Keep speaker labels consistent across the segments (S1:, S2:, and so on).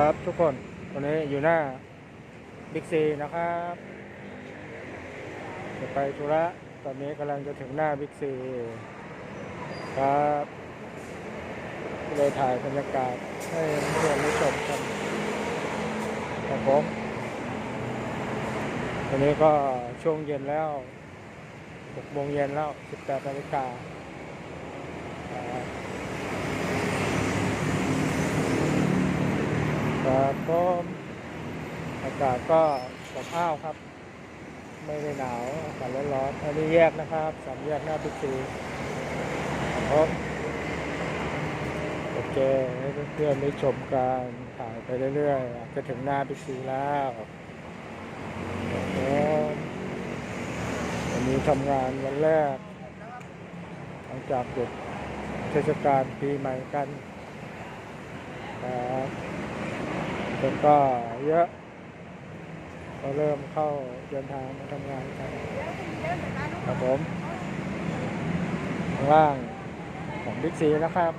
S1: ครับทุกคนวันนี้อยู่หน้าบิ๊กซีนะครับจะไปธุระตอนนี้กำลังจะถึงหน้าบิ๊กซีครับเลยถ่ายบรรยากาศให้เพื่อนได้ชมกันครับผมวันนี้ก็ช่วงเย็นแล้ว6โมงเย็นแล้ว 18นาฬิกา ครับก็อากาศก็อบอ้าวครับ ไม่ได้หนาวอากาศร้อนๆอันนี้แยกนะครับสามแยกหน้าบิ๊กซีครับโอเคให้เพื่อนๆได้ชมกันถ่ายไปเรื่อยๆอาจจะถึงหน้าบิ๊กซีแล้ววันนี้ทำงานวันแรก หลังจากหยุดเทศกาลปีใหม่กันครับ คนก็เยอะก็เริ่มเข้าเดินทางมาทำงานกันครับผมข้างล่างของบิ๊กซีนะครับ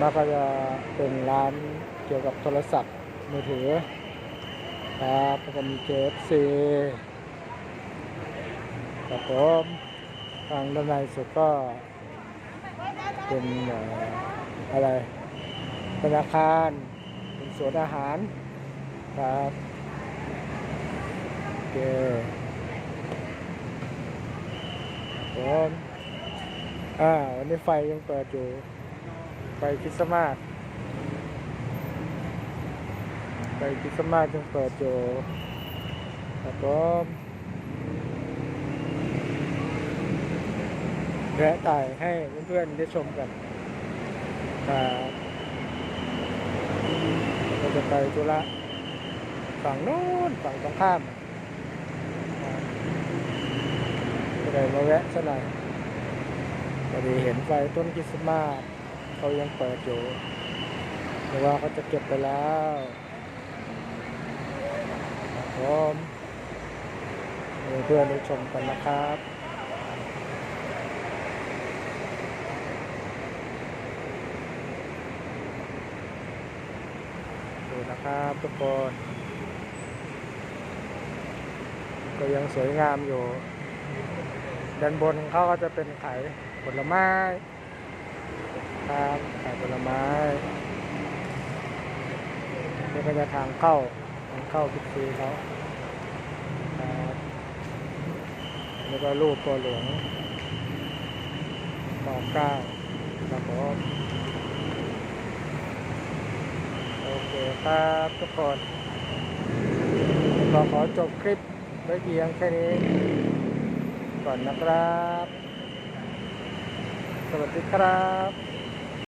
S1: มาก็จะเป็นร้านเกี่ยวกับโทรศัพท์มือถือครับแล้วก็มี KFC ครับผมทางด้านในสุดก็เป็นอะไร ธนาคารเป็นสวนอาหารครับโอเคผมอ่าวันนี้ไฟยังเปิดอยู่ ไฟคริสต์มาสไฟคริสต์มาสยังเปิดอยู่ครับผมแวะถ่ายให้เพื่อนๆได้ชมกันครับ จะไปธุระฝั่งโน้นฝั่งตรงข้ามก็เลยมาแวะสักหน่อยพอดีเห็นไฟต้นคริสต์มาสเขายังเปิดอยู่แต่ว่าเขาจะเก็บไปแล้วครับผมเพื่อนได้ชมกันนะครับ นะครับทุกคน ก็ยังสวยงามอยู่ ด้านบนเขาก็จะเป็นขายผลไม้ครับขายผลไม้นี่ก็จะทางเข้าทางเข้าพิซีเขาครับแล้วก็รูปตัวหลวงปอเก้าครับผม โอเครับทุกคนก็ขอจบคลิปไว้เพียงแค่นี้ ก่อนนะครับ สวัสดีครับ